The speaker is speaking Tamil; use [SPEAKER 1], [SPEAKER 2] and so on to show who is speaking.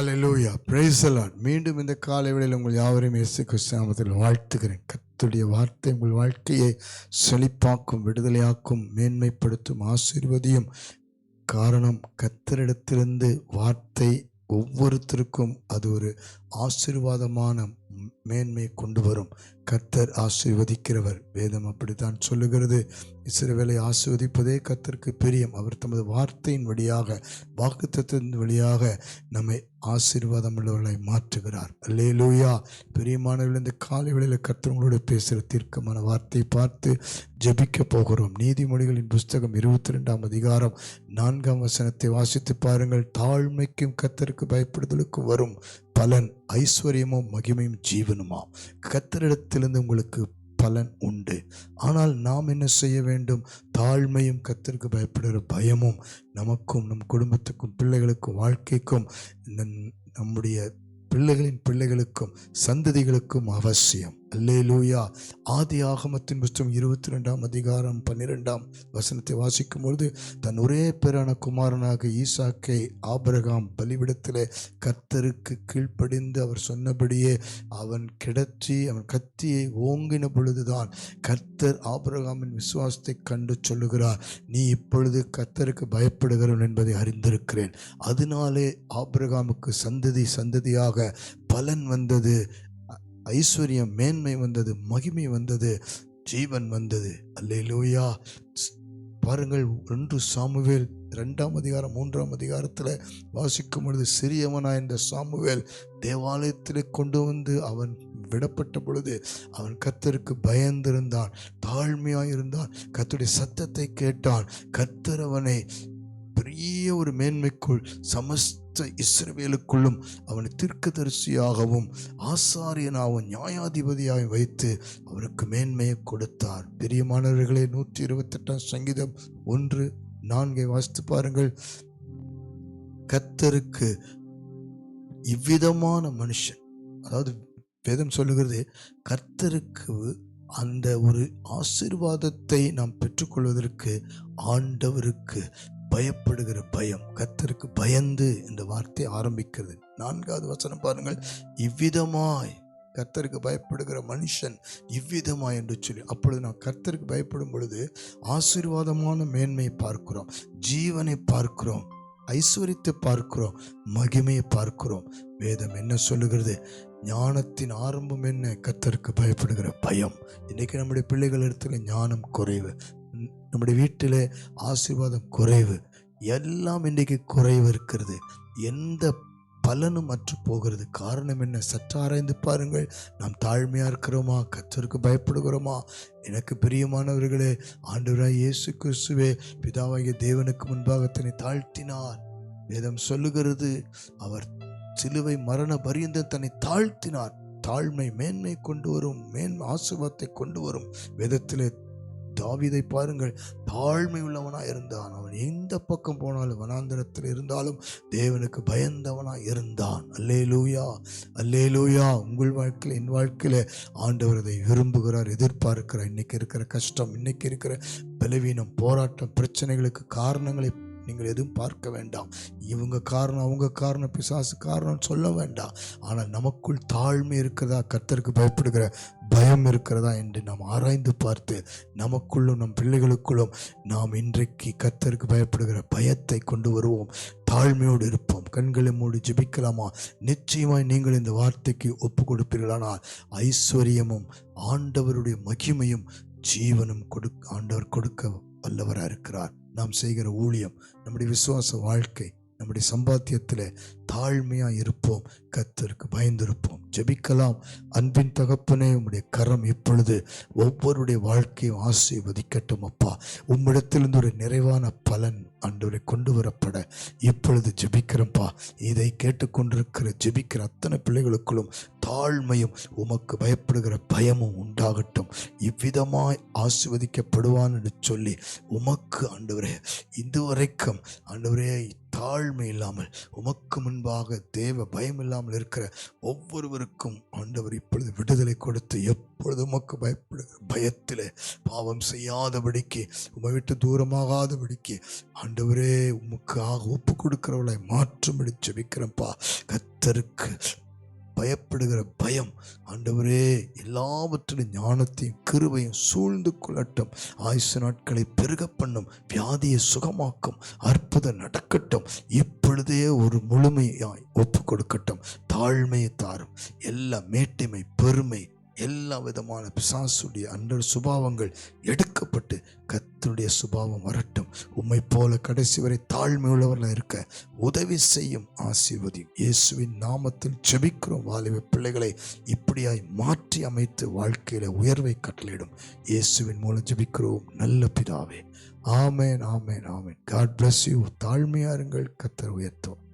[SPEAKER 1] ஹalleluya praise மீண்டும் இந்த காலை வேளையில் உங்கள் யாவரையும் இயேசு கிறிஸ்தாமத்தில் வாழ்த்துகிறேன். கத்துடைய வார்த்தை உங்கள் வாழ்க்கையை செழிப்பாக்கும் விடுதலையாக்கும் மேன்மைப்படுத்தும் ஆசீர்வதியும் காரணம் கத்தரிடத்திலிருந்து வார்த்தை ஒவ்வொருத்தருக்கும் அது ஒரு ஆசீர்வாதமான மேன்மை கொண்டு வரும். கர்த்தர் ஆசீர்வதிக்கிறவர். வேதம் அப்படித்தான் சொல்லுகிறது. இஸ்ரவேலை ஆசீர்வதிப்பதே கர்த்தருக்கு பிரியம். அவர் தமது வார்த்தையின் வழியாக வாக்குத்தத்தின் வழியாக நம்மை ஆசீர்வாதம் உள்ளவர்களை மாற்றுகிறார். அல்லேலூயா. பிரியமானவர்கள் இந்த காலை வேளையில் கர்த்தர் உங்களோட பேசுகிற தீர்க்கமான வார்த்தை பார்த்து ஜெபிக்க போகிறோம். நீதிமொழிகளின் புஸ்தகம் இருபத்தி ரெண்டாம் அதிகாரம் நான்காம் வசனத்தை வாசித்து பாருங்கள். தாழ்மைக்கும் கர்த்தருக்கு பயப்படுதலுக்கும் வரும். பலன் ஐஸ்வர்யமும் மகிமையும் ஜீவனுமா? கத்தரிடத்திலிருந்து உங்களுக்கு பலன் உண்டு. ஆனால் நாம் என்ன செய்ய வேண்டும்? தாழ்மையும் கத்திற்கு பயப்படுகிற பயமும் நமக்கும் நம் குடும்பத்துக்கும் பிள்ளைகளுக்கும் வாழ்க்கைக்கும் நம்- நம்முடைய பிள்ளைகளின் பிள்ளைகளுக்கும் சந்ததிகளுக்கும் அவசியம். அல்லேலூயா. ஆதி ஆகமத்தின் புஸ்தம் இருபத்தி ரெண்டாம் அதிகாரம் பன்னிரெண்டாம் வசனத்தை வாசிக்கும் பொழுது தன் ஒரே பேரான குமாரனாக ஈசாக்கை ஆபிரகாம் பலிவிடத்தில் கர்த்தருக்கு கீழ்ப்படிந்து அவர் சொன்னபடியே அவன் கிடச்சி அவன் கத்தியை ஓங்கின பொழுதுதான் கர்த்தர் ஆபிரகாமின் விசுவாசத்தை கண்டு சொல்லுகிறார். நீ இப்பொழுது கர்த்தருக்கு பயப்படுகிறவன் என்பதை அறிந்திருக்கிறேன். அதனாலே ஆபிரகாமுக்கு சந்ததி சந்ததியாக பலன் வந்தது ஐஸ்வர்யம் மேன்மை வந்தது மகிமை வந்தது ஜீவன் வந்தது. அல்லேலூயா. பாருங்கள் ஒன்று சாமுவேல் ரெண்டாம் அதிகாரம் மூன்றாம் அதிகாரத்தில் வாசிக்கும் பொழுது சிறியவனா இந்த சாமுவேல் தேவாலயத்தில் கொண்டு வந்து அவன் விடப்பட்ட பொழுது அவன் கத்தருக்கு பயந்திருந்தான் தாழ்மையாக இருந்தான் கர்த்தருடைய சத்தத்தை கேட்டான். கத்தர் அவனை பெரிய ஒரு மேன்மைக்குள் சமஸ்த இஸ்ரவேலுக்குள்ளும் அவனை தீர்க்கதரிசியாகவும் ஆசாரியனாகவும் நியாயாதிபதியாக வைத்து அவருக்கு மேன்மையை கொடுத்தார். பிரியமானவர்களே நூற்றி இருபத்தெட்டாம் சங்கீதம் ஒன்று நான்கை வாசித்து பாருங்கள். கத்தருக்கு இவ்விதமான மனுஷன் அதாவது வேதம் சொல்லுகிறது கர்த்தருக்கு அந்த ஒரு ஆசீர்வாதத்தை நாம் பெற்றுக்கொள்வதற்கு ஆண்டவருக்கு பயப்படுகிற பயம் கர்த்தருக்கு பயந்து இந்த வார்த்தை ஆரம்பிக்கிறது. நான்காவது வசனம் பாருங்கள். இவ்விதமாய் கர்த்தருக்கு பயப்படுகிற மனுஷன் இவ்விதமா என்று சொல்லி அப்பொழுது நாம் கர்த்தருக்கு பயப்படும் பொழுது ஆசீர்வாதமான மேன்மையை பார்க்கிறோம் ஜீவனை பார்க்கிறோம் ஐஸ்வர்யத்தை பார்க்கிறோம் மகிமையை பார்க்கிறோம். வேதம் என்ன சொல்லுகிறது? ஞானத்தின் ஆரம்பம் என்ன? கர்த்தருக்கு பயப்படுகிற பயம். இன்றைக்கி நம்முடைய பிள்ளைகள் இடத்துல ஞானம் குறைவு. நம்முடைய வீட்டில் ஆசீர்வாதம் குறைவு. எல்லாம் இன்றைக்கு குறைவு இருக்கிறது. எந்த பலனும் அற்று போகிறது. காரணம் என்ன? சற்று ஆராய்ந்து பாருங்கள். நாம் தாழ்மையாக இருக்கிறோமா? கத்தருக்கு பயப்படுகிறோமா? எனக்கு பிரியமானவர்களே ஆண்டவராய் இயேசு கிறிஸ்துவே பிதாவாகிய தேவனுக்கு முன்பாக தன்னை தாழ்த்தினார். வேதம் சொல்லுகிறது அவர் சிலுவை மரண பரியந்த தன்னை தாழ்த்தினார். தாழ்மை மேன்மை கொண்டு வரும் மேன்மை ஆசுவாத்தை கொண்டு வரும். வேதத்திலே தாவிதை பாருங்கள். தாழ்மை உள்ளவனாக இருந்தான் அவன் எந்த பக்கம் போனாலும் வனாந்தரத்தில் இருந்தாலும் தேவனுக்கு பயந்தவனாக இருந்தான் அல்லே லூயா அல்லே லூயா உங்கள் வாழ்க்கையில் என் வாழ்க்கையில் ஆண்டவர் அதை விரும்புகிறார் எதிர்பார்க்கிறார். இன்னைக்கு இருக்கிற கஷ்டம் இன்னைக்கு இருக்கிற பலவீனம் போராட்டம் பிரச்சனைகளுக்கு காரணங்களை நீங்கள் எதுவும் பார்க்க வேண்டாம். இவங்க காரணம் அவங்க காரணம் பிசாசு காரணம் சொல்ல வேண்டாம். ஆனால் நமக்குள் தாழ்மை இருக்கிறதா? கர்த்தருக்கு பயப்படுகிற பயம் இருக்கிறதா? என்று நாம் ஆராய்ந்து பார்த்து நமக்குள்ளும் நம் பிள்ளைகளுக்குள்ளும் நாம் இன்றைக்கு கர்த்தருக்கு பயப்படுகிற பயத்தை கொண்டு வருவோம். தாழ்மையோடு இருப்போம். கண்களை மூடி ஜெபிக்கலாமா? நிச்சயமாய் நீங்கள் இந்த வார்த்தைக்கு ஒப்பு கொடுப்பீர்களானால் ஐஸ்வர்யமும் ஆண்டவருடைய மகிமையும் ஜீவனும் கொடு ஆண்டவர் கொடுக்க வல்லவராக இருக்கிறார் நாம் செய்கிற ஊழியம் நம்முடைய விசுவாச வாழ்க்கை. நம்முடைய சம்பாத்தியத்தில் தாழ்மையாக இருப்போம். கத்தருக்கு பயந்திருப்போம். ஜெபிக்கலாம். அன்பின் தகப்பனே உம்முடைய கரம் இப்பொழுது ஒவ்வொருடைய வாழ்க்கையும் ஆசீர்வதிக்கட்டும் அப்பா. உம்மிடத்திலிருந்து ஒரு நிறைவான பலன் அன்றுவரை கொண்டு வரப்பட இப்பொழுது ஜெபிக்கிறப்பா இதை கேட்டுக்கொண்டிருக்கிற ஜெபிக்கிற அத்தனை பிள்ளைகளுக்குள்ளும் தாழ்மையும் உமக்கு பயப்படுகிற பயமும் உண்டாகட்டும். இவ்விதமாய் ஆசிர்வதிக்கப்படுவான்னு என்று சொல்லி உமக்கு ஆண்டவரே இதுவரைக்கும் ஆண்டவரே தாழ்மை இல்லாமல் உமக்கு முன்பாக தேவ பயம் இல்லாமல் இருக்கிற ஒவ்வொருவருக்கும் ஆண்டவர் இப்பொழுது விடுதலை கொடுத்து எப்பொழுது உமக்கு பயப்படுகிற பயத்தில் பாவம் செய்யாதபடிக்கு உமை விட்டு தூரமாகாதபடிக்கு ஆண்டவரே உமக்கு ஆக ஒப்பு கொடுக்கிறவளை மாற்றும்படி ஜெபிக்கிறப்பா கத்தருக்கு பயப்படுகிற பயம். ஆண்டவரே எல்லாவற்றிலும் ஞானத்தையும் கிருவையும் சூழ்ந்து கொள்ளட்டும். ஆயுசு நாட்களை பெருக பண்ணும். வியாதியை சுகமாக்கும். அற்புதம் நடக்கட்டும். இப்பொழுதே ஒரு முழுமையாய் ஒப்பு கொடுக்கட்டும் தாழ்மையை தாரும். எல்லா மேட்டிமை பெருமை எல்லா விதமான பிசாசுடைய அன்ற சுபாவங்கள் எடுக்கப்பட்டு கத்தருடைய சுபாவம் வரட்டும். உம்மை போல கடைசி வரை தாழ்மை உள்ளவர்களாக இருக்க உதவி செய்யும் ஆசீர்வதியும் இயேசுவின் நாமத்தில் செபிக்கிறோம் வாலிப பிள்ளைகளை இப்படியாய் மாற்றி அமைத்து வாழ்க்கையில உயர்வை கட்டளையிடும். இயேசுவின் மூலம் ஜெபிக்கிறோம். நல்ல பிதாவே. ஆமேன் ஆமேன் ஆமேன். காட் பிளஸ் யூ தாழ்மையாருங்கள் கத்தர் உயர்த்தும்